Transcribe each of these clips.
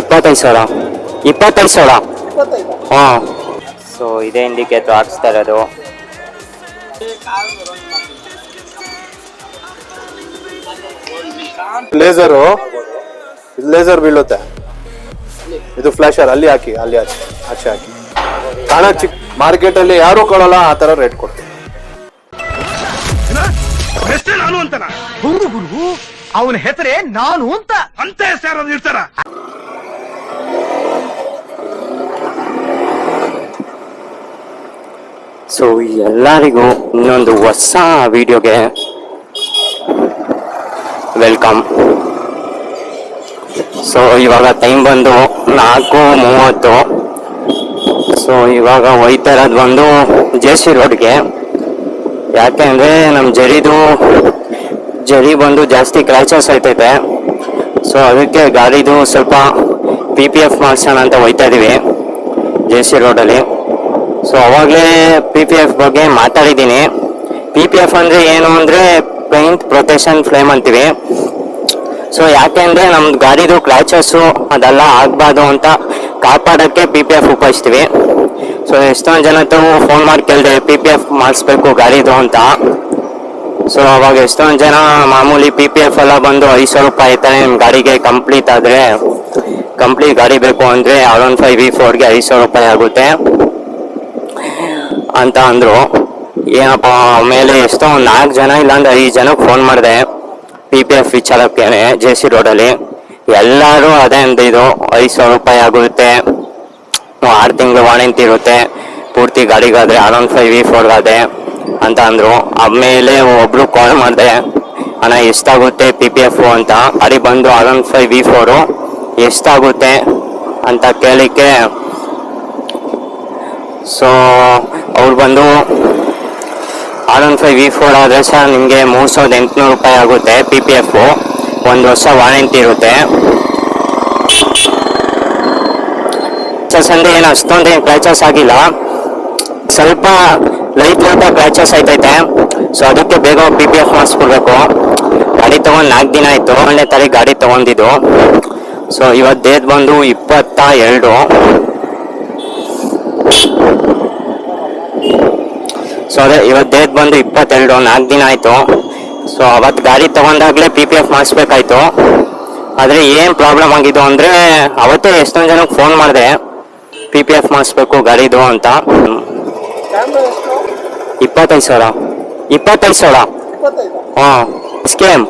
ಇಪ್ಪತ್ತೈದು ಸಾವಿರ. ಇಪ್ಪತ್ತೈದು ಸಾವಿರ? ಇಪ್ಪತ್ತೈದು. ಹಾಂ. ಸೊ ಇದೇ ಇಂಡಿಕೇಟ್ರ್ ಹಾಕ್ಸ್ತಾ ಇರೋದು. ಲೇಸರು ಇದು ಲೇಸರ್ ಬೀಳುತ್ತೆ. ಇದು ಫ್ಲಾಶರ್ ಅಲ್ಲಿ ಹಾಕಿ ಅಲ್ಲಿ ಹಾಕಿ ಆಚೆ ಹಾಕಿ. ಕಾಣ ಚಿಕ್ಕ ಮಾರ್ಕೆಟ್ ಅಲ್ಲಿ ಯಾರು ಕೊಡಲ್ಲ ಆ ತರ ರೇಟ್ ಕೊಡ್ತೀವಿ. ಅವನ ಹೆಸರೇ ನಾನು ಅಂತ. ಅಂತ ಹೆಸರು ಇರ್ತಾರ ಸೊ ಎಲ್ಲರಿಗೂ ಇನ್ನೊಂದು ಹೊಸ ವಿಡಿಯೋಗೆ ವೆಲ್ಕಮ್ ಸೊ ಇವಾಗ ಟೈಮ್ ಬಂದು ನಾಲ್ಕು ಮೂವತ್ತು. ಸೊ ಇವಾಗ ಹೋಯ್ತಾ ಇರೋದು ಬಂದು ಜೆ ಸಿ ರೋಡ್ಗೆ ಯಾಕೆಂದ್ರೆ ನಮ್ಮ ಜರಿದು ಜರಿ ಬಂದು ಜಾಸ್ತಿ ಕ್ರ್ಯಾಚಸ್ ಆಯ್ತೈತೆ ಸೊ ಅದಕ್ಕೆ ಗಾಡಿದು ಸ್ವಲ್ಪ ಪಿ ಪಿ ಎಫ್ ಮಾಡಿಸೋಣ ಅಂತ ಹೋಯ್ತಾ ಇದೀವಿ ಜೆ ಸಿ ರೋಡಲ್ಲಿ ಸೊ ಅವಾಗಲೇ ಪಿ ಪಿ ಎಫ್ ಬಗ್ಗೆ ಮಾತಾಡಿದ್ದೀನಿ. ಪಿ ಪಿ ಎಫ್ ಅಂದರೆ ಏನು ಅಂದರೆ ಪೇಂಟ್ ಪ್ರೊಟೆಕ್ಷನ್ ಫ್ಲೇಮ್ ಅಂತೀವಿ. ಸೊ ಯಾಕೆಂದರೆ ನಮ್ದು ಗಾಡಿದು ಕ್ಲಾಚಸ್ಸು ಅದೆಲ್ಲ ಆಗಬಾರ್ದು ಅಂತ ಕಾಪಾಡೋಕ್ಕೆ ಪಿ ಪಿ ಎಫ್ ಉಪಯೋಗಿಸ್ತೀವಿ. ಸೊ ಎಷ್ಟೊಂದು ಜನ ಫೋನ್ ಮಾಡಿ ಕೇಳಿದೆ ಪಿ ಪಿ ಎಫ್ ಮಾಡಿಸ್ಬೇಕು ಗಾಡಿದು ಅಂತ. ಸೊ ಅವಾಗ ಎಷ್ಟೊಂದು ಜನ ಮಾಮೂಲಿ ಪಿ ಪಿ ಎಫ್ ಎಲ್ಲ ಬಂದು ಐದು ಸಾವಿರ ರೂಪಾಯಿ ಆಯ್ತಾನೆ ನಿಮ್ಮ ಗಾಡಿಗೆ ಕಂಪ್ಲೀಟ್ ಆದರೆ ಕಂಪ್ಲೀಟ್ ಗಾಡಿ ಬೇಕು ಅಂದರೆ ಆರ್ ಒನ್ ಫೈವ್ ವಿ ಫೋರ್ಗೆ ಐದು ಸಾವಿರ ರೂಪಾಯಿ ಆಗುತ್ತೆ ಅಂತ ಅಂದರು. ಏನಪ್ಪ, ಆಮೇಲೆ ಎಷ್ಟೋ ಒಂದು ನಾಲ್ಕು ಜನ ಇಲ್ಲಾಂದ್ರೆ ಐದು ಜನಕ್ಕೆ ಫೋನ್ ಮಾಡಿದೆ ಪಿ ಪಿ ಎಫ್ ವಿಚಾರಕ್ಕೆ ಜೆ ಸಿ ರೋಡಲ್ಲಿ ಎಲ್ಲರೂ ಅದೇ ಅಂದಿದ್ದು ಐದು ಸಾವಿರ ರೂಪಾಯಿ ಆಗುತ್ತೆ. ಆರು ತಿಂಗಳು ವಾರಂಟಿ ಇರುತ್ತೆ. ಪೂರ್ತಿ ಗಾಡಿಗಾದರೆ ಆರ್ ಒನ್ ಫೈವ್ ವಿ ಫೋರ್ಗಾದೆ ಅಂತ ಅಂದರು. ಆಮೇಲೆ ಒಬ್ರು ಕಾಲ್ ಮಾಡಿದೆ, ಅಣ್ಣ, ಎಷ್ಟಾಗುತ್ತೆ ಪಿ ಪಿ ಎಫ್ ಅಂತ? ಅಲ್ಲಿ ಬಂದು R one five V four ಎಷ್ಟಾಗುತ್ತೆ? ಅಂತ ಕೇಳಲಿಕ್ಕೆ ಸೊ ಅವ್ರು ಬಂದು R one five V four ಆದರೆ ಸರ್, ನಿಮಗೆ ಮೂರು ಸಾವಿರದ ಎಂಟುನೂರು ರೂಪಾಯಿ ಆಗುತ್ತೆ ಪಿ ಪಿ ಎಫ್ ಒಂದು ವರ್ಷ ವಾರಂಟಿ ಇರುತ್ತೆ. ಸರ್ ಅಂದರೆ ಏನು ಅಷ್ಟೊಂದು ಏನು ಕ್ರ್ಯಾಚಸ್ ಆಗಿಲ್ಲ. ಸ್ವಲ್ಪ ಲೈಟ್ ಅಂತ ಕ್ರ್ಯಾಚಸ್ ಆಯ್ತೈತೆ ಸೊ ಅದಕ್ಕೆ ಬೇಗ ಪಿ ಪಿ ಎಫ್ ಮಾಡಿಸ್ಕೊಡ್ಬೇಕು. ಗಾಡಿ ತೊಗೊಂಡು ನಾಲ್ಕು ದಿನ ಆಯಿತು. ಒಳ್ಳೆ ತಾರೀಕು ಗಾಡಿ ತೊಗೊಂಡಿದ್ದು. ಸೊ ಇವತ್ತು ಡೇಟ್ ಬಂದು ಇಪ್ಪತ್ತ ಎರಡು ಸೊ ಅದೇ ಇವತ್ತು ಡೇಟ್ ಬಂದು ಇಪ್ಪತ್ತೆರಡು. ನಾಲ್ಕು ದಿನ ಆಯಿತು. ಸೊ ಅವತ್ತು ಗಾಡಿ ತೊಗೊಂಡಾಗಲೇ ಪಿ ಪಿ ಎಫ್ ಮಾಡಿಸ್ಬೇಕಾಯ್ತು. ಆದರೆ ಏನು ಪ್ರಾಬ್ಲಮ್ ಆಗಿದ್ದು ಅಂದರೆ, ಅವತ್ತೇ ಎಷ್ಟೊಂದು ಜನಕ್ಕೆ ಫೋನ್ ಮಾಡಿದೆ ಪಿ ಪಿ ಎಫ್ ಮಾಡಿಸ್ಬೇಕು ಗಾಡಿದು ಅಂತ. ಇಪ್ಪತ್ತೈದು ಸಾವಿರ ಇಪ್ಪತ್ತೈದು ಸಾವಿರ ಹಾಂ. ಸ್ಕೇಮ್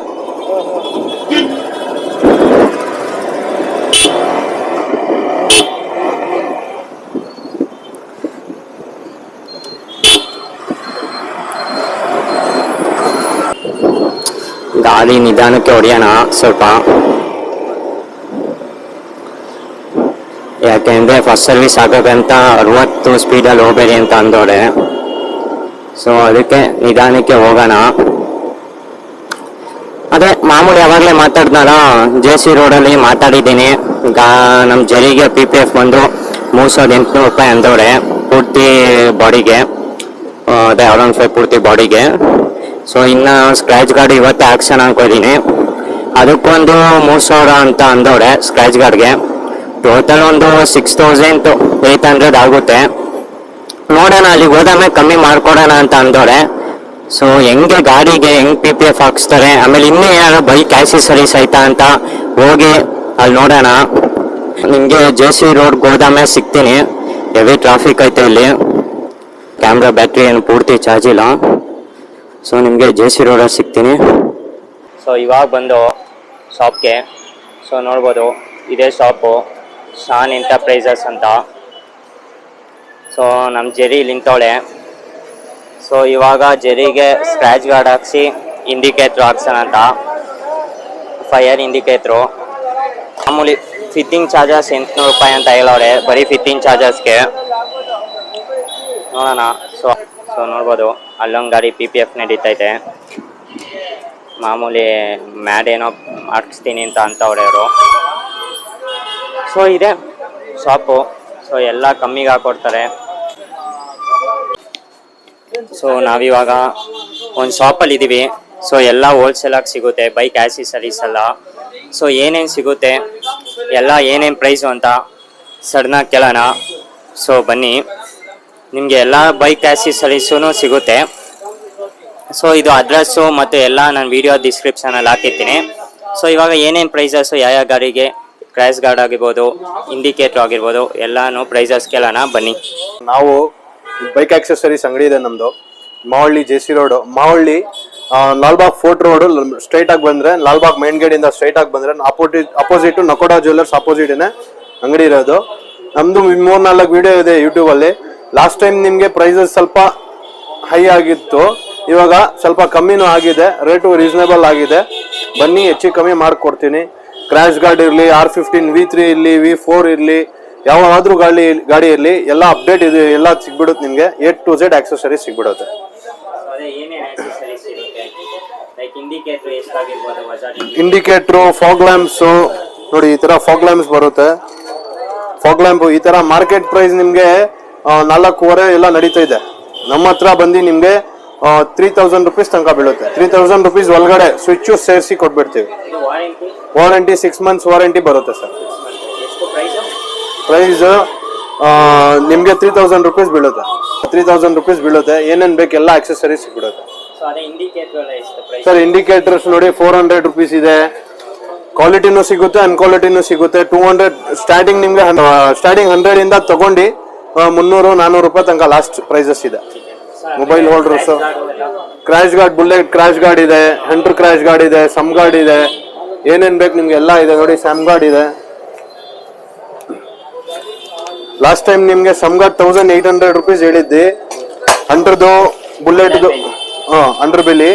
ಗಾಡಿ ನಿಧಾನಕ್ಕೆ ಹೊಡೆಯೋಣ ಸ್ವಲ್ಪ. ಯಾಕೆಂದ್ರೆ ಫಸ್ಟ್ ಸರ್ವಿಸ್ ಆಗೋಕ್ಕಂತ ಅರವತ್ತು ಸ್ಪೀಡಲ್ಲಿ ಹೋಗಬೇಡಿ ಅಂತ ಅಂದೋಡೆ ಸೊ ಅದಕ್ಕೆ ನಿಧಾನಕ್ಕೆ ಹೋಗೋಣ ಅದೇ ಮಾಮೂಲಿ ಯಾವಾಗಲೇ ಮಾತಾಡ್ದಲ್ಲ ಜೆ ಸಿ ರೋಡಲ್ಲಿ ಮಾತಾಡಿದ್ದೀನಿ ಗಾ ನಮ್ಮ ಜರಿಗೆ ಪಿ ಪಿ ಎಫ್ ಬಂದು ಮೂರು ಸಾವಿರದ ಎಂಟುನೂರು ರೂಪಾಯಿ ಅಂದವ್ರೆ ಪೂರ್ತಿ ಬಾಡಿಗೆ ಅದೇ ಅರೌಂಡ್ ಫೈವ್ ಪೂರ್ತಿ ಬಾಡಿಗೆ ಸೊ ಇನ್ನು ಸ್ಕ್ರ್ಯಾಚ್ ಗಾರ್ಡ್ ಇವತ್ತೇ ಆಕ್ಷನ್ ಹಾಕೋದಿನಿ ಅದಕ್ಕೊಂದು ಮೂರು ಸಾವಿರ ಅಂತ ಅಂದವ್ರೆ ಸ್ಕ್ರ್ಯಾಚ್ ಗಾರ್ಡ್ಗೆ ಟೋಟಲ್ ಒಂದು ಸಿಕ್ಸ್ ತೌಸಂಡ್ ಏಯ್ಟ್ ಹಂಡ್ರೆಡ್ ಆಗುತ್ತೆ ನೋಡೋಣ, ಅಲ್ಲಿಗೆ ಹೋದಾಮೆ ಕಮ್ಮಿ ಮಾಡ್ಕೊಡೋಣ ಅಂತ ಅಂದವ್ರೆ. ಸೊ ಹೆಂಗೆ ಗಾಡಿಗೆ ಹೆಂಗ್ ಪಿ ಪಿ ಎಫ್ ಹಾಕ್ಸ್ತಾರೆ? ಆಮೇಲೆ ಇನ್ನೂ ಏನಾದ್ರು ಬೈಕ್ ಆಕ್ಸೆಸರೀಸ್ ಆಯ್ತಾ ಅಂತ ಹೋಗಿ ಅಲ್ಲಿ ನೋಡೋಣ. ನಿಮಗೆ ಜೆ ಸಿ ರೋಡ್ ಗೋದಾಮೆ ಸಿಗ್ತೀನಿ. ಹೆವಿ ಟ್ರಾಫಿಕ್ ಐತೆ ಇಲ್ಲಿ. ಕ್ಯಾಮ್ರಾ ಬ್ಯಾಟ್ರಿ ಏನು ಪೂರ್ತಿ ಚಾರ್ಜ್ ಇಲ್ಲ. ಸೊ ನಿಮಗೆ ಜೆ ಸಿ ರೋಡಲ್ಲಿ ಸಿಗ್ತೀನಿ. ಸೊ ಇವಾಗ ಬಂದು ಶಾಪ್ಗೆ ಸೊ ನೋಡ್ಬೋದು, ಇದೇ ಶಾಪು ಶಾನ್ ಎಂಟರ್ಪ್ರೈಸಸ್ ಅಂತ. ಸೊ ನಮ್ಮ ಜೆರಿ ನಿಂತವಳೆ ಸೊ ಇವಾಗ ಜೆರಿಗೆ ಸ್ಕ್ರ್ಯಾಚ್ ಗಾರ್ಡ್ ಹಾಕ್ಸಿ ಇಂಡಿಕೇಟ್ರ್ ಹಾಕ್ಸೋಣ ಅಂತ. ಫೈರ್ ಇಂಡಿಕೇಟ್ರು ಮಾಮೂಲಿ ಫಿಟ್ಟಿಂಗ್ ಚಾರ್ಜಸ್ ಎಂಟುನೂರು ರೂಪಾಯಿ ಅಂತ ಹೇಳೋರೆ ಬರೀ ಫಿಟ್ಟಿಂಗ್ ಚಾರ್ಜಸ್ಗೆ ನೋಡೋಣ. ಸೊ ಸೊ ನೋಡ್ಬೋದು. ಅಲ್ಲೊಂದು ಗಾಡಿ ಪಿ ಪಿ ಎಫ್ ನಡೀತೈತೆ ಮಾಮೂಲಿ ಮ್ಯಾಡ್ ಏನೋ ಹಾಕ್ಸ್ತೀನಿ ಅಂತ ಅಂತವ್ರೆ ಅವರು. ಸೊ ಇದೆ. ಶಾಪು ಸೊ ಎಲ್ಲ ಕಮ್ಮಿಗೆ ಹಾಕೊಡ್ತಾರೆ. ಸೊ ನಾವಿವಾಗ ಒಂದು ಶಾಪಲ್ಲಿ ಇದ್ದೀವಿ ಸೊ ಎಲ್ಲ ಹೋಲ್ಸೇಲಾಗಿ ಸಿಗುತ್ತೆ ಬೈಕ್ ಆ್ಯಸಿಸರೀಸ್ ಎಲ್ಲ. ಸೊ ಏನೇನು ಸಿಗುತ್ತೆ, ಎಲ್ಲ ಏನೇನು ಪ್ರೈಸು ಅಂತ ಸಡನ್ನಾಗಿ ಕೇಳೋಣ. ಸೊ ಬನ್ನಿ. ನಿಮಗೆ ಎಲ್ಲ ಬೈಕ್ ಆ್ಯಸಿಸರೀಸೂ ಸಿಗುತ್ತೆ. ಸೊ ಇದು ಅಡ್ರೆಸ್ಸು ಮತ್ತು ಎಲ್ಲ ನಾನು ವಿಡಿಯೋ ಡಿಸ್ಕ್ರಿಪ್ಷನಲ್ಲಿ ಹಾಕಿರ್ತೀನಿ. ಸೊ ಇವಾಗ ಏನೇನು ಪ್ರೈಸಸ್ಸು ಯಾವ ಯಾವ ಗಾಡಿಗೆ ಕ್ರ್ಯಾಶ್ ಗಾರ್ಡ್ ಆಗಿರ್ಬೋದು ಇಂಡಿಕೇಟ್ರ್ ಆಗಿರ್ಬೋದು, ಎಲ್ಲಾನು ಪ್ರೈಸಸ್ ಕೇಳೋಣ. ಬನ್ನಿ. ನಾವು ಬೈಕ್ ಆಕ್ಸೆಸರೀಸ್ ಅಂಗಡಿ ಇದೆ ನಮ್ದು. Mavalli J C road Mavalli Lalbagh fort road straight ಆಗಿ ಬಂದ್ರೆ, ಲಾಲ್ಬಾಗ್ ಮೇನ್ ಇಂದ ಸ್ಟ್ರೈಟ್ ಆಗಿ ಬಂದ್ರೆ opposite opposite Nakoda jewellers opposite ಅಂಗಡಿ ಇರೋದು. ನಮ್ದು ಮೂರ್ ನಾಲ್ಕು ವಿಡಿಯೋ ಇದೆ ಯೂಟ್ಯೂಬ್ ಅಲ್ಲಿ. ಲಾಸ್ಟ್ ಟೈಮ್ ನಿಮ್ಗೆ ಪ್ರೈಸಸ್ ಸ್ವಲ್ಪ ಹೈ ಆಗಿತ್ತು. ಇವಾಗ ಸ್ವಲ್ಪ ಕಮ್ಮಿನೂ ಆಗಿದೆ ರೇಟು ರೀಸನೇಬಲ್ ಆಗಿದೆ. ಬನ್ನಿ, ಹೆಚ್ಚು ಕಮ್ಮಿ ಮಾಡಿಕೊಡ್ತೀನಿ. ಕ್ರ್ಯಾಶ್ ಗಾರ್ಡ್ ಇರಲಿ ಆರ್ ಫಿಫ್ಟೀನ್ ವಿ ತ್ರೀ ಇರಲಿ ವಿ ಫೋರ್ ಇರಲಿ ಯಾವಾದ್ರೂ ಗಾಡಿ ಗಾಡಿಯಲ್ಲಿ ಎಲ್ಲ ಅಪ್ಡೇಟ್ ಇದೆ ಎಲ್ಲ ಸಿಗ್ಬಿಡುತ್ತೆ ನಿಮಗೆ. ಎ ಟು ಝೆಡ್ ಆಕ್ಸೆಸರಿ ಸಿಗ್ಬಿಡುತ್ತೆ. ಇಂಡಿಕೇಟ್ರ್ ಫಾಗ್ ಲ್ಯಾಂಪ್ಸು ನೋಡಿ ಈ ತರ ಫಾಗ್ ಲ್ಯಾಂಪ್ಸ್ ಬರುತ್ತೆ. ಫಾಗ್ ಲ್ಯಾಂಪ್ ಈ ತರ ಮಾರ್ಕೆಟ್ ಪ್ರೈಸ್ ನಿಮ್ಗೆ ನಾಲ್ಕೂವರೆ ಎಲ್ಲ ನಡೀತಾ ಇದೆ. ನಮ್ಮ ಹತ್ರ ಬಂದು ನಿಮ್ಗೆ ತ್ರೀ ತೌಸಂಡ್ ರುಪೀಸ್ ತನಕ ಬೀಳುತ್ತೆ. ತ್ರೀ ತೌಸಂಡ್ ರುಪೀಸ್ ಒಳಗಡೆ ಸ್ವಿಚ್ಚು ಸೇರಿಸಿ ಕೊಟ್ಬಿಡ್ತೀವಿ. ವಾರಂಟಿ ಸಿಕ್ಸ್ ಮಂತ್ಸ್ ವಾರಂಟಿ ಬರುತ್ತೆ ಸರ್. ಪ್ರೈಸು ನಿಮಗೆ ತ್ರೀ ತೌಸಂಡ್ ರುಪೀಸ್ ಬೀಳುತ್ತೆ. ತ್ರೀ ತೌಸಂಡ್ ರುಪೀಸ್ ಬೀಳುತ್ತೆ. ಏನೇನು ಬೇಕು ಎಲ್ಲ ಆಕ್ಸೆಸರೀಸ್ ಪ್ರೈಸ್ ಸರ್ ಇಂಡಿಕೇಟರ್ಸ್ ನೋಡಿ ಫೋರ್ ಹಂಡ್ರೆಡ್ ರುಪೀಸ್ ಇದೆ. ಕ್ವಾಲಿಟಿನೂ ಸಿಗುತ್ತೆ ಅನ್ಕ್ವಾಲಿಟಿನೂ ಸಿಗುತ್ತೆ. ಟೂ ಹಂಡ್ರೆಡ್ ಸ್ಟಾರ್ಟಿಂಗ್ ನಿಮಗೆ ಸ್ಟಾರ್ಟಿಂಗ್ ಹಂಡ್ರೆಡ್ ಇಂದ ತಗೊಂಡು ಮುನ್ನೂರು ನಾನ್ನೂರು ರೂಪಾಯಿ ತನಕ ಲಾಸ್ಟ್ ಪ್ರೈಸಸ್ ಇದೆ. Mobile holders crash guard bullet crash guard ಇದೆ. ಹಂಟ್ರ್ ಕ್ರಾಶ್ ಗಾರ್ಡ್ ಇದೆ ಸಮ್ ಗಾರ್ಡ್ ಇದೆ. ಏನೇನು ಬೇಕು ನಿಮ್ಗೆ ಎಲ್ಲ ಇದೆ ನೋಡಿ ಸ್ಯಾಮ್ ಗಾರ್ಡ್ ಇದೆ. ಲಾಸ್ಟ್ ಟೈಮ್ ನಿಮ್ಗೆ ಸಮ್ಗಾಟ್ ತೌಸಂಡ್ ಏಟ್ ಹಂಡ್ರೆಡ್ ರುಪೀಸ್ ಹೇಳಿದ್ದಿ. ಹಂಡ್ರದು ಬುಲೆಟ್ದು ಹಾಂ ಅಂಡರ್ ಬಿಲಿ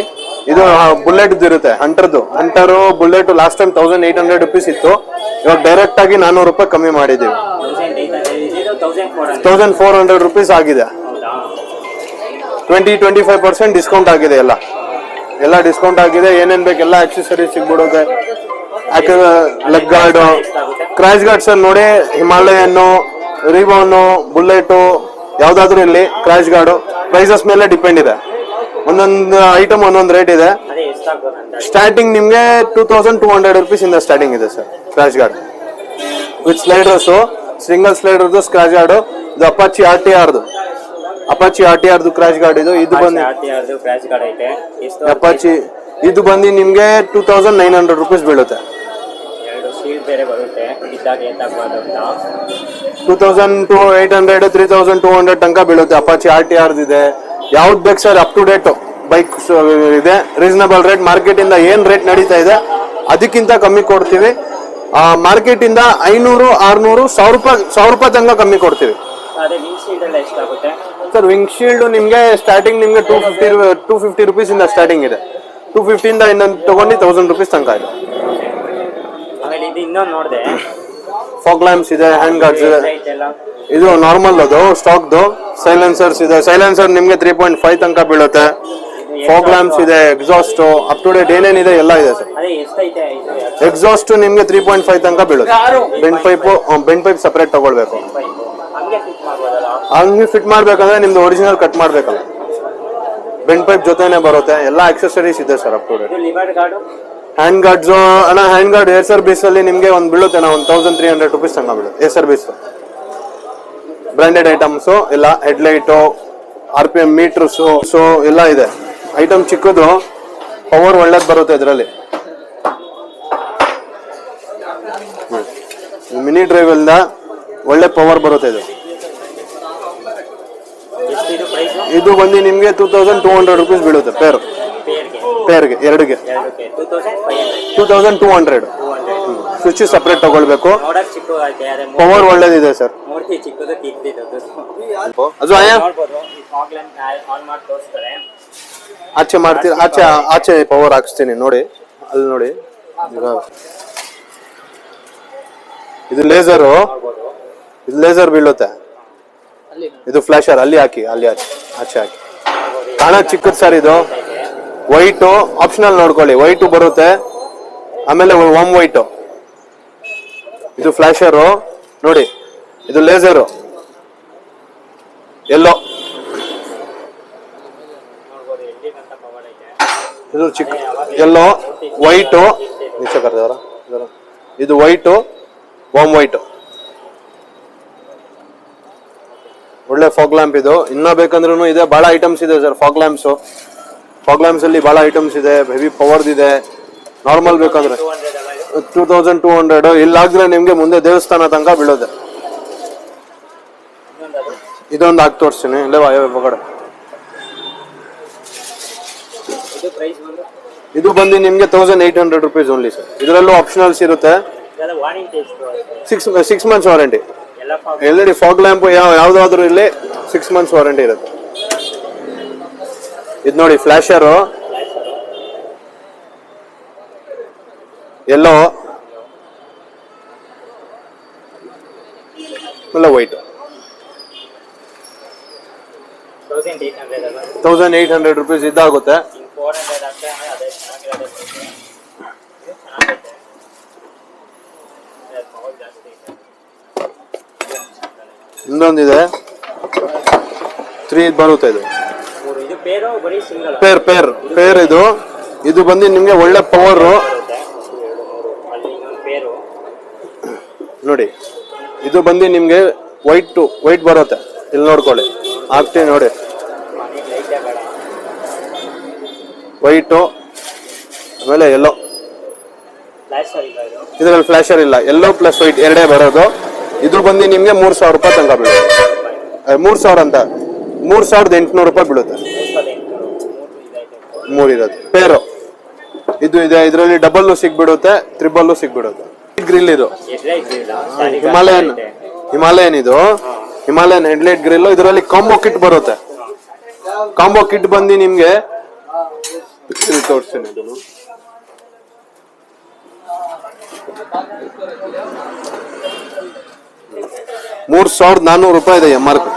ಇದು ಬುಲೆಟ್ ಇರುತ್ತೆ ಹಂಟರ್ದು hunter bullet last time thousand eight hundred rupees ಇತ್ತು. ಇವಾಗ ಡೈರೆಕ್ಟ್ ಆಗಿ ನಾನೂರು ರೂಪಾಯಿ ಕಮ್ಮಿ ಮಾಡಿದ್ದೀವಿ. Thousand hundred four hundred hundred rupees ಆಗಿದೆ. Twenty twenty five percent discount ಆಗಿದೆ ಎಲ್ಲ. ಎಲ್ಲ ಡಿಸ್ಕೌಂಟ್ ಆಗಿದೆ. ಏನೇನು ಬೇಕು, ಎಲ್ಲ accessories ಸಿಗ್ಬಿಡುತ್ತೆ. Leg guard crash guard sir ನೋಡಿ ಹಿಮಾಲಯನ್ನು ರಿಬೋನು ಬುಲೆಟು ಯಾವ್ದಾದ್ರು ಇಲ್ಲಿ ಕ್ರಾಶ್ ಗಾರ್ಡು ಪ್ರೈಸಸ್ ಮೇಲೆ ಡಿಪೆಂಡ್ ಇದೆ. ಒಂದೊಂದು ಐಟಮ್ ಒಂದೊಂದು ರೇಟ್ ಇದೆ. ಸ್ಟಾರ್ಟಿಂಗ್ ನಿಮ್ಗೆ two thousand two hundred rupees ಇಂದ ಸ್ಟಾರ್ಟಿಂಗ್ ಇದೆ sir crash guard with sliders single ಸ್ಲೈಡರ್ದು scratch guard ಇದು ಅಪಾಚಿ ಆರ್ ಟಿ ಆರ್ದು ಅಪಾಚಿ ಆರ್ ಟಿ ಆರ್ದು ಕ್ರಾಶ್ ಗಾರ್ಡ್ ಇದು. ಇದು ಬಂದು ಅಪಾಚಿ ಇದು ಬಂದು ನಿಮ್ಗೆ two thousand nine hundred rupees ಬೀಳುತ್ತೆ. ಇದ್ದಾಗ ಅಂತ two thousand to eight hundred three thousand two hundred ತನಕ ಬೀಳುತ್ತೆ. ಅಪಾಚಿ ಆರ್ ಟಿ ಆರ್ದು ಇದೆ. ಯಾವ್ದು ಬೇಕು sir? Up to date bike ಇದೆ. ರೀಸನಬಲ್ ರೇಟ್ ಮಾರ್ಕೆಟ್ ಇಂದ ಏನ್ ರೇಟ್ ನಡೀತಾ ಇದೆ ಅದಕ್ಕಿಂತ ಕಮ್ಮಿ ಕೊಡ್ತೀವಿ. ಮಾರ್ಕೆಟ್ ಇಂದ ಐನೂರು ಆರ್ನೂರು ಸಾವಿರ ರೂಪಾಯಿ ಸಾವಿರ ರೂಪಾಯಿ ತನಕ ಕಮ್ಮಿ ಕೊಡ್ತೀವಿ. ಅದೇ ವಿಂಗ್ ಶೀಲ್ಡ್ ಎಲ್ಲ ಎಷ್ಟಾಗುತ್ತೆ? ಸರ್ ವಿಂಗ್ ಶೀಲ್ಡ್ ನಿಮ್ಗೆ ಸ್ಟಾರ್ಟಿಂಗ್ ನಿಮ್ಗೆ two fifty two fifty rupees ಇಂದ ಸ್ಟಾರ್ಟಿಂಗ್ ಇದೆ. ಟೂ ಫಿಫ್ಟಿಯಿಂದ ಇನ್ನೊಂದು ತಗೊಂಡು ತೌಸಂಡ್ ರುಪೀಸ್ ತನಕ ಇದೆ. ಆಮೇಲೆ ಇದು ಇನ್ನೊಂದು ನೋಡಿದೆ. ಫಾಗ್ ಲ್ಯಾಂಪ್ಸ್ ಇದೆ ಹ್ಯಾಂಡ್ ಗಾರ್ಡ್ಸ್ ಇದೆ. ಇದು ನಾರ್ಮಲ್ ಅದು ಸ್ಟಾಕ್ದು ಸೈಲೆನ್ಸರ್ಸ್ ಇದೆ. ಸೈಲೆನ್ಸರ್ ನಿಮಗೆ ತ್ರೀ ಪಾಯಿಂಟ್ ಫೈವ್ ತನಕ ಬೀಳುತ್ತೆ. ಫಾಗ್ ಲ್ಯಾಂಪ್ಸ್ ಇದೆ ಎಕ್ಸಾಸ್ಟ್ ಅಪ್ ಟು ಡೇಟ್ ಏನೇನಿದೆ ಎಲ್ಲ ಇದೆ ಸರ್ ಎಕ್ಸಾಸ್ಟು ನಿಮಗೆ ತ್ರೀ ಪಾಯಿಂಟ್ ಫೈವ್ ತನಕ ಬೀಳುತ್ತೆ. Bend pipe bend pipe separate ತಗೊಳ್ಬೇಕು. ಹಂಗೆ ಫಿಟ್ ಮಾಡ್ಬೇಕಂದ್ರೆ ನಿಮ್ದು ಒರಿಜಿನಲ್ ಕಟ್ ಮಾಡ್ಬೇಕಲ್ಲ. ಬೆಂಡ್ ಪೈಪ್ ಜೊತೆನೆ ಬರುತ್ತೆ. ಎಲ್ಲ ಆಕ್ಸೆಸರೀಸ್ ಇದೆ sir up to date hand guards ಅಣ್ಣ ಹ್ಯಾಂಡ್ ಗಾರ್ಡ್ ಏರ್ ಸರ್ವಿಸ್ ಅಲ್ಲಿ ನಿಮಗೆ ಒಂದು ಬೀಳುತ್ತೆ ಅಣ್ಣ ಒಂದು ತೌಸಂಡ್ ತ್ರೀ ಹಂಡ್ರೆಡ್ ರುಪೀಸ್ ತನಕ ಏರ್ ಸರ್ವಿಸ್ ಬ್ರಾಂಡೆಡ್ ಐಟಮ್ಸು ಎಲ್ಲ headlight R P M meters so ಎಲ್ಲ ಇದೆ. ಐಟಮ್ ಚಿಕ್ಕದು ಪವರ್ ಒಳ್ಳೇದು ಬರುತ್ತೆ ಇದರಲ್ಲಿ. ಮಿನಿ ಡ್ರೈವ್ ಇಂದ ಒಳ್ಳೆ ಪವರ್ ಬರುತ್ತೆ ಇದು. ಇದು ಬಂದು ನಿಮಗೆ two thousand two hundred rupees ಬೀಳುತ್ತೆ ಪೇರ್ ಪೇರ್ಗೆ ಎರಡಿಗೆ. ಎರಡಕ್ಕೆ. Two thousand two hundred switch separate ತಗೊಳ್ಬೇಕು. ಪವರ್ ಒಳ್ಳೇದಿದೆ ಸರ್ ಅದು. ಆಚೆ ಮಾಡ್ತೀರ? ಆಚೆ ಆಚೆ ಪವರ್ ಹಾಕಿಸ್ತೀನಿ ನೋಡಿ. ಅಲ್ಲಿ ನೋಡಿ. ಇದು ಲೇಸರು ಇದು ಲೇಸರ್ ಬೀಳುತ್ತೆ. ಇದು ಫ್ಲಾಶರ್ ಅಲ್ಲಿ ಹಾಕಿ ಅಲ್ಲಿ ಹಾಕಿ ಆಚೆ ಹಾಕಿ. ಕಾಣ ಚಿಕ್ಕದ್ ಸರ್ ಇದು. ವೈಟು ಆಪ್ಷನಲ್ ನೋಡ್ಕೊಳ್ಳಿ. ವೈಟು ಬರುತ್ತೆ. ಆಮೇಲೆ ಒಮ್ ವೈಟು ಇದು ಫ್ಲಾಶರು ನೋಡಿ, ಇದು ಲೇಸರು ಎಲ್ಲೋ ಇದು ಚಿಕ್ಕ ಎಲ್ಲೋ ವೈಟು ನಿಮಿಷ ಇದು ವೈಟು ವಾಮ್ ವೈಟು ಒಳ್ಳೆ ಫಾಗ್ ಲ್ಯಾಂಪ್ ಇದು. ಇನ್ನೂ ಬೇಕಂದ್ರೂ ಇದೆ, ಬಹಳ ಐಟಮ್ಸ್ ಇದೆ sir fog lamps fog lamps ಅಲ್ಲಿ ಬಹಳ ಐಟಮ್ಸ್ ಇದೆ ಹೆವಿ ಪವರ್ ಇದೆ. ನಾರ್ಮಲ್ ಬೇಕಂದ್ರೆ. ಟೂ ತೌಸಂಡ್ ಟೂ ಹಂಡ್ರೆಡ್ ಇಲ್ಲಾಗಿದ್ರೆ ನಿಮ್ಗೆ ಮುಂದೆ ದೇವಸ್ಥಾನ ತನಕ ಬೀಳೋದೆ. ಇದೊಂದು ಹಾಕಿ ತೋರಿಸ್ತೀನಿ. ಇಲ್ಲೇ ಕಡೆ ಇದು ಬಂದು ನಿಮ್ಗೆ thousand eight hundred rupees only sir ಇದರಲ್ಲೂ ಆಪ್ಷನಲ್ಸ್ ಇರುತ್ತೆ. Six six months warranty L D fog lamp ಯಾವ ಯಾವ್ದಾದ್ರು ಇಲ್ಲಿ ಸಿಕ್ಸ್ ಮಂತ್ಸ್ ವಾರಂಟಿ ಇರುತ್ತೆ. ಇದು ನೋಡಿ ಫ್ಲಾಶರು ಎಲ್ಲೋ ಇಲ್ಲ white thousand eight hundred rupees ಇದಾಗುತ್ತೆ ಇನ್ನೊಂದಿದೆ. ತ್ರೀ ಬರುತ್ತೆ ಇದು. ಪೇರು ಪೇರ್ ಪೇರ್ ಇದು. ಇದು ಬಂದು ನಿಮ್ಗೆ ಒಳ್ಳೆ ಪವರ್ ನೋಡಿ, ಇದು ಬಂದು ನಿಮ್ಗೆ ವೈಟ್ ವೈಟ್ ಬರುತ್ತೆ. ಇಲ್ಲಿ ನೋಡ್ಕೊಳ್ಳಿ. ಹಾಕ್ತೀನಿ ನೋಡಿ. ವೈಟು ಆಮೇಲೆ ಎಲ್ಲೋ ಇದರಲ್ಲಿ ಫ್ಲಾಶರ್ ಇಲ್ಲ. ಎಲ್ಲೋ ಪ್ಲಸ್ ವೈಟ್ ಎರಡೇ ಬರೋದು. ಇದು ಬಂದು ನಿಮ್ಗೆ ಮೂರ್ ಸಾವಿರ ರೂಪಾಯಿ ತಂಗ ಬೀಳುತ್ತೆ. ಮೂರ್ ಸಾವಿರ ಅಂತ. ಮೂರ್ ಸಾವಿರದ ಎಂಟುನೂರು ರೂಪಾಯಿ ಬೀಳುತ್ತೆ. ಮೂರ್ ಇರೋದು ಪೇರು. ಇದು ಇದೆ ಇದರಲ್ಲಿ ಡಬಲ್ಲು ಸಿಗ್ಬಿಡುತ್ತೆ ತ್ರಿಬಲ್ಲು ಸಿಗ್ಬಿಡುತ್ತೆ. ಗ್ರಿಲ್ ಇದು. ಹಿಮಾಲಯನ್ ಹಿಮಾಲಯನ್ ಇದು. ಹಿಮಾಲಯನ್ ಹೆಡ್ಲೈಟ್ ಗ್ರಿಲ್ ಇದರಲ್ಲಿ ಕಾಂಬೋ ಕಿಟ್ ಬರುತ್ತೆ. ಕಾಂಬೋ ಕಿಟ್ ಬಂದು ನಿಮ್ಗೆ ತೋರಿಸ್ತೀನಿ ಇದನ್ನು ಮೂರ್ ಸಾವಿರದ ನಾನ್ನೂರು ರೂಪಾಯಿ ಇದೆ M R P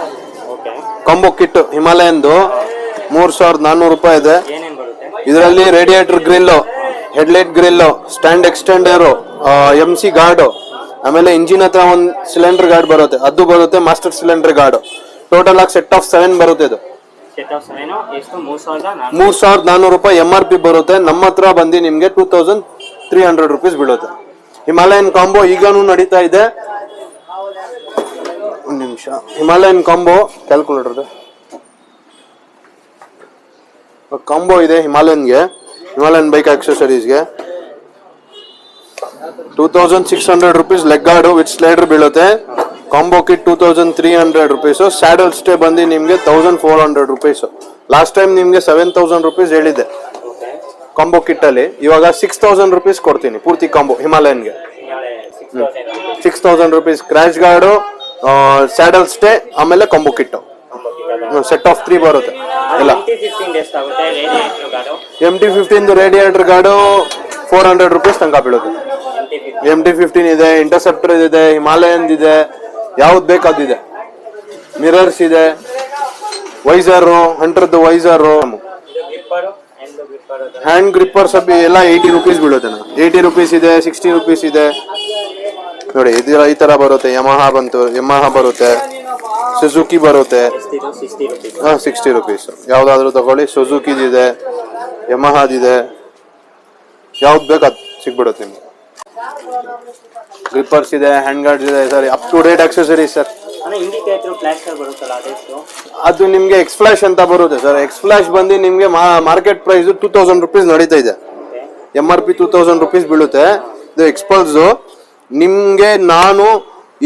combo kit ಹಿಮಾಲಯನ್ದು ಮೂರ್ ಸಾವಿರದ ನಾನ್ನೂರು ರೂಪಾಯಿ ಇದೆ. ಇದರಲ್ಲಿ radiator grill headlight grill stand extender M C guard ಆಮೇಲೆ ಇಂಜಿನ್ ಹತ್ರ ಒಂದು ಸಿಲಿಂಡರ್ ಗಾರ್ಡ್ ಬರುತ್ತೆ. ಅದು ಬರುತ್ತೆ ಮಾಸ್ಟರ್ ಸಿಲಿಂಡರ್ ಗಾರ್ಡ್ ಟೋಟಲ್ ಆಗಿ ಸೆಟ್ ಆಫ್ ಸೆವೆನ್ ಬರುತ್ತೆ ಇದು. ಮೂರು ಸಾವಿರದ ನಾನೂರು ರೂಪಾಯಿ ಎಂ ಆರ್ ಪಿ ಬರುತ್ತೆ. ನಮ್ಮ ಹತ್ರ ಬಂದು ನಿಮಗೆ two thousand three hundred rupees ಬೀಳುತ್ತೆ. ಹಿಮಾಲಯನ್ ಕಾಂಬೋ ಈಗನೂ ನಡೀತಾ ಇದೆ. ಒಂದು ನಿಮಿಷ. ಹಿಮಾಲಯನ್ ಕಾಂಬೋ ಕ್ಯಾಲ್ಕುಲೇಟರ್ ಕಾಂಬೋ ಇದೆ ಹಿಮಾಲಯನ್ಗೆ. Himalayan bike ಆಕ್ಸೆಸರೀಸ್ಗೆ two thousand six hundred rupees leg guard with slider ಬೀಳುತ್ತೆ. Combo kit two thousand three hundred rupees saddle stay ಬಂದು ನಿಮಗೆ thousand four hundred rupees last time ನಿಮಗೆ ಸೆವೆನ್ ತೌಸಂಡ್ ರುಪೀಸ್ ಹೇಳಿದ್ದೆ. Combo kit ಅಲ್ಲಿ. ಇವಾಗ six thousand rupees ಕೊಡ್ತೀನಿ ಪೂರ್ತಿ combo ಹಿಮಾಲಯನ್ಗೆ. Six thousand rupees crash guard saddle stay ಆಮೇಲೆ combo kit set of three ಬರುತ್ತೆ. ಇಲ್ಲ. ಗಾಡು M T fifteen radiator guard four hundred rupees ತನಕ ಬೀಳುತ್ತೆ. ಎಂ ಟಿ ಫಿಫ್ಟೀನ್ ಇದೆ ಇಂಟರ್ಸೆಪ್ಟರ್ ಇದೆ ಹಿಮಾಲಯನ್ ಇದೆ, ಯಾವ್ದು ಬೇಕಾದಿದೆ ಮಿರರ್ಸ್ ಇದೆ. ವೈಸರು ಹಂಟ್ರದ್ದು ವೈಸರು ಹ್ಯಾಂಡ್ ಗ್ರಿಪ್ಪರ್ ಸಬ್ ಎಲ್ಲ ಏಯ್ಟಿ ರುಪೀಸ್ ಬೀಳುತ್ತೆ ಏಯ್ಟಿ ರುಪೀಸ್ ಇದೆ ಸಿಕ್ಸ್ಟಿ ರುಪೀಸ್ ಇದೆ. ನೋಡಿ, ಇದು ಈ ತರ ಬರುತ್ತೆ. ಯಮಹ ಬಂತು ಯಮಹ ಬರುತ್ತೆ. ಸುಜುಕಿ ಬರುತ್ತೆ. ಹಾಂ ಸಿಕ್ಸ್ಟಿ ರುಪೀಸ್ ಯಾವುದಾದ್ರೂ ತಗೊಳ್ಳಿ. ಸುಜುಕಿದಿದೆ ಯಮಹಾದಿದೆ ಯಾವ್ದು ಬೇಕು ಅದು ಸಿಗ್ಬಿಡುತ್ತೆ ನಿಮ್ಗೆ. ಗ್ರಿಪ್ಪರ್ಸ್ ಇದೆ ಹ್ಯಾಂಡ್ ಗಾರ್ಡ್ಸ್ ಇದೆ sir up to date accessories sir ಅದು ನಿಮ್ಗೆ ಎಕ್ಸ್ಫ್ಲಾಶ್ ಅಂತ ಬರುತ್ತೆ ಸರ್ ಎಕ್ಸ್ ಫ್ಲಾಶ್ ಬಂದು ನಿಮ್ಗೆ market price two thousand rupees ನಡೀತಾ ಇದೆ. M R P two thousand rupees ಬೀಳುತ್ತೆ. ಇದು ಎಕ್ಸ್ಪಲ್ಸು ನಿಮ್ಗೆ ನಾನು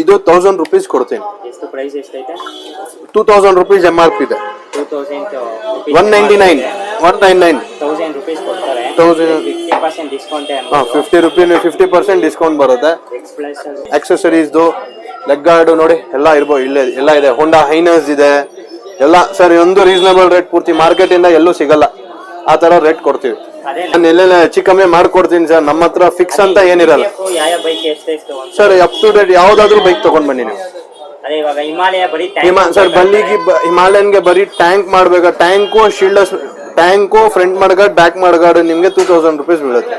ಇದು ತೌಸಂಡ್ ರುಪೀಸ್ ಕೊಡ್ತೀನಿ. ಎಷ್ಟು ಪ್ರೈಸ್ ಎಷ್ಟೈತೆ? Two thousand rupees M R P ಇದೆ. Two thousand one ninety nine one nine nine thousand rupees ಕೊಡ್ತಾರೆ. 1000 ಫಿಫ್ಟಿ ಪರ್ಸೆಂಟ್ ಡಿಸ್ಕೌಂಟ್ ಹಾಂ fifty rupee fifty percent discount ಬರುತ್ತೆ. ಆಕ್ಸೆಸರೀಸ್ದು ಲೆಗ್ ಗಾರ್ಡು ನೋಡಿ ಎಲ್ಲ ಇರ್ಬೋದು ಇಲ್ಲೇ ಎಲ್ಲ ಇದೆ. ಹೊಂಡಾ ಹೈನರ್ಸ್ ಇದೆ. ಎಲ್ಲ ಸರ್ ಒಂದು ರೀಸನಬಲ್ ರೇಟ್ ಪೂರ್ತಿ ಮಾರ್ಕೆಟ್ ಇಂದ ಎಲ್ಲೂ ಸಿಗಲ್ಲ. ಆ ತರ ರೇಟ್ ಕೊಡ್ತೀವಿ. ಅದೇ ನಾನು ಎಲ್ಲೆಲ್ಲ ಹೆಚ್ಚು ಕಮ್ಮಿ ಮಾಡ್ಕೊಡ್ತೀನಿ ಸರ್. ನಮ್ಮ ಹತ್ರ ಫಿಕ್ಸ್ ಅಂತ ಏನಿರಲ್ಲ. ಯಾವ bike sir up to date ಯಾವ್ದಾದ್ರು ಬೈಕ್ ತಗೊಂಡ್ ಬನ್ನಿ ನೀವು. ಅದೇ ಇವಾಗ ಹಿಮಾಲಯ ಬರೀ ಹಿಮಾ ಸರ್ ಬಲ್ಲಿಗೆ ಹಿಮಾಲಯನ್ಗೆ ಬರೀ ಟ್ಯಾಂಕ್ ಮಾಡ್ಬೇಕಾ? Tank shield tank front mudguard back mudguard ನಿಮ್ಗೆ ಟೂ ತೌಸಂಡ್ ರುಪೀಸ್ ಬೀಳುತ್ತೆ.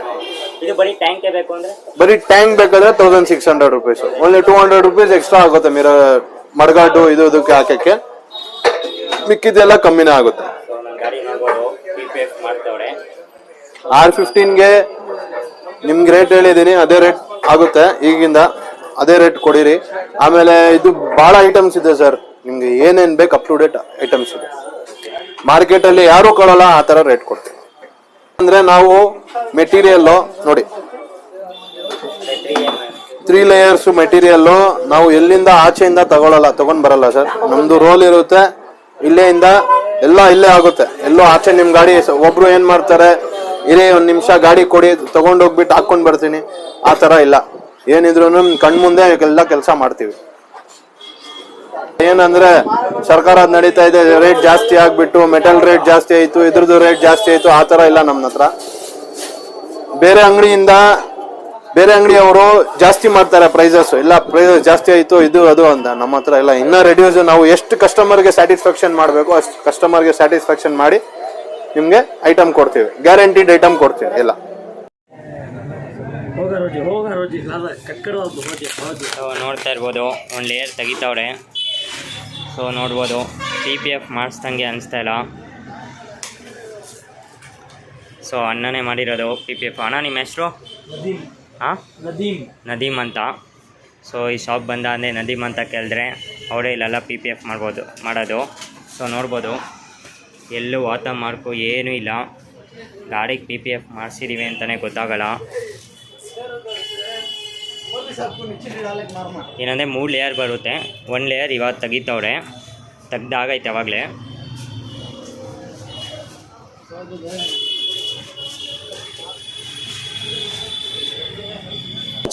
ಇದು ಬರೀ ಟ್ಯಾಂಕ್ ಬೇಕು ಅಂದ್ರೆ? ಬರೀ ಟ್ಯಾಂಕ್ ಬೇಕಾದ್ರೆ thousand six hundred rupees only two hundred rupees extra ಆಗುತ್ತೆ ಮೀರ ಮಡ್ಗಾಡು ಇದು ಇದಕ್ಕೆ ಹಾಕಕ್ಕೆ. ಮಿಕ್ಕಿದೆಲ್ಲ ಕಮ್ಮಿನೇ ಆಗುತ್ತೆ ಸೊ ನನ್ನ ಗಾಡಿ ನೋಡ್ಬೋದು ಪಿ ಪಿ ಎಫ್ ಮಾಡ್ತವ್ರೆ ಆರ್ ಫಿಫ್ಟೀನ್ಗೆ ನಿಮ್ಗೆ ರೇಟ್ ಹೇಳಿದ್ದೀನಿ, ಅದೇ ರೇಟ್ ಆಗುತ್ತೆ, ಈಗಿಂದ ಅದೇ ರೇಟ್ ಕೊಡಿರಿ. ಆಮೇಲೆ ಇದು ಭಾಳ ಐಟಮ್ಸ್ ಇದೆ ಸರ್ ನಿಮ್ಗೆ ಏನೇನ್ ಬೇಕು ಅಪ್ ಟು ಡೇಟ್ ಐಟಮ್ಸ್ ಇದೆ. ಮಾರ್ಕೆಟ್ ಅಲ್ಲಿ ಯಾರು ಕೊಡಲ್ಲ, ಆ ತರ ರೇಟ್ ಕೊಡ್ತೀವಿ. ಅಂದ್ರೆ ನಾವು ಮೆಟೀರಿಯಲ್ ನೋಡಿ. ತ್ರೀ ಲೇಯರ್ಸ್ ಮೆಟೀರಿಯಲ್ ನಾವು ಎಲ್ಲಿಂದ ಆಚೆಯಿಂದ ತಗೊಳ್ಳಲ್ಲ ತಗೊಂಡ್ ಬರಲ್ಲ ಸರ್ ನಮ್ದು ರೋಲ್ ಇರುತ್ತೆ ಇಲ್ಲೇ ಇಂದ ಎಲ್ಲ ಇಲ್ಲೇ ಆಗುತ್ತೆ. ಎಲ್ಲೋ ಆಚೆ ನಿಮ್ ಗಾಡಿ, ಒಬ್ರು ಏನ್ ಮಾಡ್ತಾರೆ ಇರೇ ಒಂದು ನಿಮಿಷ ಗಾಡಿ ಕೊಡಿ ತಗೊಂಡೋಗ್ಬಿಟ್ಟು ಹಾಕೊಂಡ್ ಬರ್ತೀನಿ. ಆ ತರ ಇಲ್ಲ. ಏನಿದ್ರು ಕಣ್ಮುಂದೆ ಎಲ್ಲ ಕೆಲಸ ಮಾಡ್ತೀವಿ. ಏನಂದ್ರೆ ಸರ್ಕಾರ ಅದು ನಡೀತಾ ಇದೆ ರೇಟ್ ಜಾಸ್ತಿ ಆಗ್ಬಿಟ್ಟು ಮೆಟಲ್ ರೇಟ್ ಜಾಸ್ತಿ ಆಯ್ತು, ಇದ್ರದ್ದು ರೇಟ್ ಜಾಸ್ತಿ ಆಯ್ತು, ಆ ತರ ಇಲ್ಲ ನಮ್ಮ ಹತ್ರ. ಬೇರೆ ಅಂಗಡಿಯಿಂದ, ಬೇರೆ ಅಂಗಡಿಯವರು ಜಾಸ್ತಿ ಮಾಡ್ತಾರೆ ಪ್ರೈಸಸ್ ಎಲ್ಲ ಪ್ರೈಸಸ್ ಜಾಸ್ತಿ ಆಯ್ತು, ಇದು, ಅದು ಅಂತ. ನಮ್ಮ ಹತ್ರ ಇಲ್ಲ. ಇನ್ನೂ ರೆಡ್ಯೂಸ್ ನಾವು ಎಷ್ಟು ಕಸ್ಟಮರ್ಗೆ ಸ್ಯಾಟಿಸ್ಫ್ಯಾಕ್ಷನ್ ಮಾಡಬೇಕು ಅಷ್ಟು ಕಸ್ಟಮರ್ಗೆ ಸ್ಯಾಟಿಸ್ಫ್ಯಾಕ್ಷನ್ ಮಾಡಿ ನಿಮ್ಗೆ ಐಟಮ್ ಕೊಡ್ತೀವಿ. ಗ್ಯಾರಂಟಿಡ್ ಐಟಮ್ ಕೊಡ್ತೀವಿ ಎಲ್ಲ. ಹೋಗ ರೋಜಿ ಹೋಗ ರೋಜಿ ಅಲ್ಲ ಕಕ್ಕಡ ಹೋಗಿ ಹೋಗಿ ಸೊ ನೋಡ್ತಾ ಇರ್ಬೋದು ಒಂದು ಲೇಯರ್ ತೆಗಿತಾವ್ರೆ. ಸೊ ನೋಡ್ಬೋದು ಪಿ ಪಿ ಎಫ್ ಮಾಡಿಸ್ದಂಗೆ ಅನಿಸ್ತಾ ಇಲ್ಲ. ಸೊ ಅಣ್ಣನೇ ಮಾಡಿರೋದು ಪಿ ಪಿ ಎಫ್ ಅಣ್ಣ ನಿಮ್ಮ ಹೆಸರು? ನದೀಮ್. ಹಾಂ? ನದೀಮ್. ನದೀಮ್ ಅಂತ. ಸೊ ಈ ಶಾಪ್ ಬಂದ ಅಂದರೆ ನದೀಮ್ ಅಂತ ಕೇಳಿದ್ರೆ ಅವರೇ ಇಲ್ಲೆಲ್ಲ ಪಿ ಪಿ ಎಫ್ ಮಾಡ್ಬೋದು ಮಾಡೋದು. ಸೊ ನೋಡ್ಬೋದು. ಎಲ್ಲೂ ವಾತ ಮಾರ್ಕು ಏನೂ ಇಲ್ಲ. ಗಾಡಿಗೆ ಪಿ ಪಿ ಎಫ್ ಮಾಡಿಸಿದ್ದೀವಿ ಅಂತಲೇ ಗೊತ್ತಾಗಲ್ಲ. ಏನಂದರೆ ಮೂರು ಲೇಯರ್ ಬರುತ್ತೆ. ಒನ್ ಲೇಯರ್ ಇವಾಗ ತೆಗಿತವ್ರೆ. ತೆಗ್ದಾಗೈತೆ ಅವಾಗಲೇ.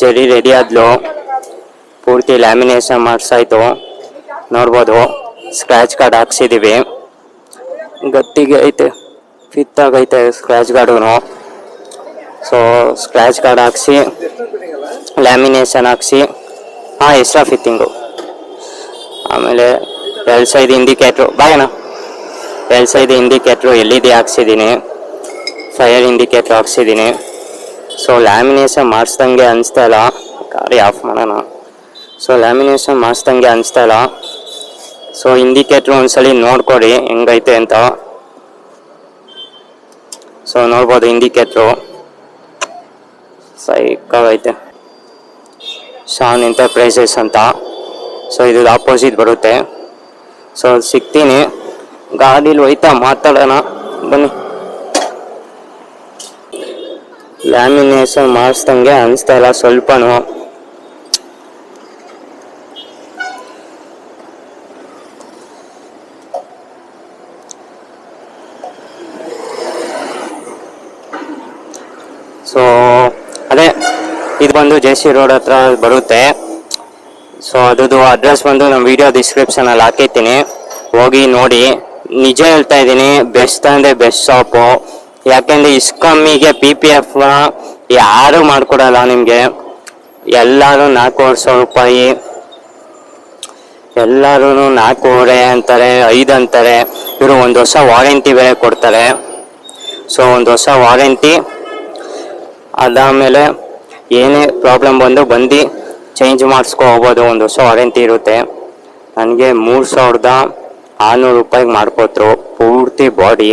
ಜರಿ ರೆಡಿ ಆದ್ಲು. ಪೂರ್ತಿ ಲ್ಯಾಮಿನೇಷನ್ ಮಾಡಿಸಾಯ್ತು. ನೋಡ್ಬೋದು. ಸ್ಕ್ರ್ಯಾಚ್ ಕಾರ್ಡ್ ಹಾಕ್ಸಿದ್ದೀವಿ ಗಟ್ಟಿಗೆ ಐತೆ ಫಿತ್ತಾಗೈತೆ scratch guard so scratch guard ಹಾಕ್ಸಿ ಲ್ಯಾಮಿನೇಷನ್ ಹಾಕ್ಸಿ, ಹಾಂ ಎಕ್ಸ್ಟ್ರಾ ಫಿತ್ತಿಂಗು ಆಮೇಲೆ ಎರಡು ಸೈಡ್ ಇಂಡಿಕೇಟ್ರು ಬಾಯಣ್ಣ ಎರಡು side indicator L E D ಹಾಕ್ಸಿದ್ದೀನಿ fire indicator ಹಾಕ್ಸಿದ್ದೀನಿ ಸೊ ಲ್ಯಾಮಿನೇಷನ್ ಮಾಡಿಸ್ದಂಗೆ ಅನಿಸ್ತಾ ಇಲ್ಲ. ಗಾಡಿ ಆಫ್ ಮಾಡೋಣ. ಸೊ ಲ್ಯಾಮಿನೇಷನ್ ಮಾಡಿಸ್ದಂಗೆ ಅನಿಸ್ತಾ ಇಲ್ಲ. ಸೊ ಇಂಡಿಕೇಟ್ರ್ ಒಂದ್ಸಲಿ ನೋಡ್ಕೊಡಿ, ಹೆಂಗೈತೆ ಅಂತ. ಸೊ ನೋಡ್ಬೋದು ಇಂಡಿಕೇಟ್ರು ಸೈಕಾಗೈತೆ ಶಾನ್ ಎಂಟರ್ಪ್ರೈಸಸ್ ಅಂತ. ಸೊ ಇದು ಆಪೋಸಿಟ್ ಬರುತ್ತೆ. ಸೊ ಸಿಗ್ತೀನಿ. ಗಾಡೀಲಿ ಹೋಯ್ತಾ ಮಾತಾಡೋಣ. ಬನ್ನಿ. ಲ್ಯಾಮಿನೇಷನ್ ಮಾಡಿಸ್ದಂಗೆ ಅನಿಸ್ತಾ ಇಲ್ಲ, ಸ್ವಲ್ಪನೂ. ಸೊ ಅದೇ, ಇದು ಬಂದು ಜೆ ಸಿ ರೋಡ್ ಹತ್ರ ಬರುತ್ತೆ. ಸೊ ಅದ್ರದ್ದು ಅಡ್ರೆಸ್ ಬಂದು ನಮ್ಮ ವಿಡಿಯೋ ಡಿಸ್ಕ್ರಿಪ್ಷನಲ್ಲಿ ಹಾಕಿರ್ತೀನಿ. ಹೋಗಿ ನೋಡಿ. ನಿಜ ಹೇಳ್ತಾ ಇದ್ದೀನಿ ಬೆಸ್ಟ್ ಅಂದರೆ ಬೆಸ್ಟ್ ಶಾಪು ಯಾಕೆಂದರೆ ಇಸ್ಕಮ್ಮಿಗೆ ಕಮ್ಮಿಗೆ ಪಿ ಪಿ ಎಫ್ನ ಯಾರು ಮಾಡಿಕೊಡಲ್ಲ ನಿಮಗೆ. ಎಲ್ಲರೂ ನಾಲ್ಕೂವರೆ ಸಾವಿರ ರೂಪಾಯಿ. ಎಲ್ಲರೂ ನಾಲ್ಕೂವರೆ ಅಂತಾರೆ, ಐದು ಅಂತಾರೆ. ಇವರು ಒಂದು ವರ್ಷ ವಾರಂಟಿ ಬೇರೆ ಕೊಡ್ತಾರೆ. ಸೊ ಒಂದು ವರ್ಷ ವಾರಂಟಿ ಅದಾದಮೇಲೆ ಏನೇ ಪ್ರಾಬ್ಲಮ್ ಬಂದು ಬಂದು ಚೇಂಜ್ ಮಾಡಿಸ್ಕೊ ಹೋಗ್ಬೋದು. ಒಂದು ವರ್ಷ ವಾರಂಟಿ ಇರುತ್ತೆ. ನನಗೆ ಮೂರು ಸಾವಿರದ ಆರುನೂರು ರೂಪಾಯಿಗೆ ಮಾಡ್ಕೊಟ್ರು. ಪೂರ್ತಿ ಬಾಡಿ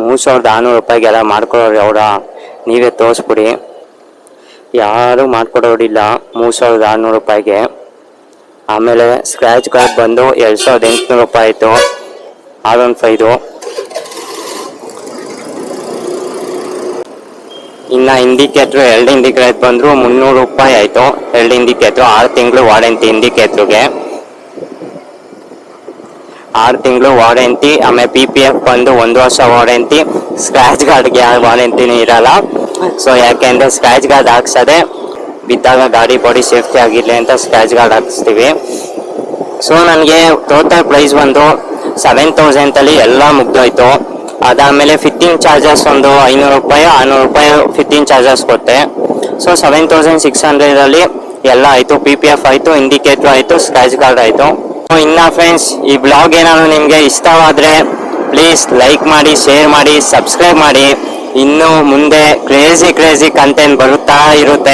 ಮೂರು ಸಾವಿರದ ಆರುನೂರು ರೂಪಾಯಿಗೆಲ್ಲ ಮಾಡ್ಕೊಡೋರು ಅವರ ನೀವೇ ತೋರಿಸ್ಬಿಡಿ. ಯಾರೂ ಮಾಡ್ಕೊಡೋರಿಲ್ಲ ಮೂರು ಸಾವಿರದ ಆರುನೂರು ರೂಪಾಯಿಗೆ. ಆಮೇಲೆ ಸ್ಕ್ರ್ಯಾಚ್ ಕಾರ್ಡ್ ಬಂದು ಎರಡು ಸಾವಿರದ ಎಂಟುನೂರು ರೂಪಾಯಿ ಆಯಿತು. ಆರ್ ಒನ್ ಫೈದು ಇನ್ನು ಇಂಡಿಕೇಟ್ರು ಎರಡು ಇಂಡಿಕೇಟ್ ಬಂದರು ಮುನ್ನೂರು ರೂಪಾಯಿ ಆಯಿತು. ಎರಡು ಇಂಡಿಕೇಟ್ರು ಆರು ತಿಂಗಳು ವಾರಂಟಿ ಇಂಡಿಕೇಟ್ರಿಗೆ ಆರು ತಿಂಗಳು ವಾರಂಟಿ ಆಮೇಲೆ ಪಿ ಪಿ ಎಫ್ ಬಂದು ಒಂದು ವರ್ಷ ವಾರಂಟಿ ಸ್ಕ್ರ್ಯಾಚ್ ಗಾರ್ಡ್ಗೆ ಯಾವ ವಾರಂಟಿನೂ ಇರಲ್ಲ. ಸೊ ಯಾಕೆಂದರೆ ಸ್ಕ್ರ್ಯಾಚ್ ಗಾರ್ಡ್ ಹಾಕ್ಸದೆ ಬಿದ್ದಾಗ ಗಾಡಿ ಬಾಡಿ ಸೇಫ್ಟಿ ಆಗಿರಲಿ ಅಂತ ಸ್ಕ್ರ್ಯಾಚ್ ಗಾರ್ಡ್ ಹಾಕಿಸ್ತೀವಿ. ಸೊ ನನಗೆ ಟೋಟಲ್ ಪ್ರೈಸ್ ಬಂದು ಸೆವೆನ್ ತೌಸಂಡಲ್ಲಿ ಎಲ್ಲ ಮುಗ್ದೋಯ್ತು. ಅದಾದಮೇಲೆ ಫಿಟ್ಟಿಂಗ್ ಚಾರ್ಜಸ್ ಒಂದು ಐನೂರು ರೂಪಾಯಿ, ಆರುನೂರು ರೂಪಾಯಿ ಫಿಟ್ಟಿಂಗ್ ಚಾರ್ಜಸ್ ಕೊಟ್ಟೆ. ಸೊ ಸೆವೆನ್ ತೌಸಂಡ್ ಸಿಕ್ಸ್ ಹಂಡ್ರೆಡಲ್ಲಿ ಎಲ್ಲ ಆಯಿತು ಪಿ ಪಿ ಎಫ್ ಆಯಿತು ಇಂಡಿಕೇಟ್ರ್ ಆಯಿತು ಸ್ಕ್ರ್ಯಾಚ್ ಕಾರ್ಡ್ ಆಯಿತು. ಇನ್ನ ಫ್ರೆಂಡ್ಸ್ ಈ ಬ್ಲಾಗ್ ಏನಾದ್ರು ನಿಮಗೆ ಇಷ್ಟವಾದರೆ ಪ್ಲೀಸ್ ಲೈಕ್ ಮಾಡಿ ಶೇರ್ ಮಾಡಿ ಸಬ್ಸ್ಕ್ರೈಬ್ ಮಾಡಿ. ಇನ್ನು ಮುಂದೆ ಕ್ರೇಜಿ ಕ್ರೇಜಿ ಕಂಟೆಂಟ್ ಬರುತ್ತಾ ಇರುತ್ತೆ.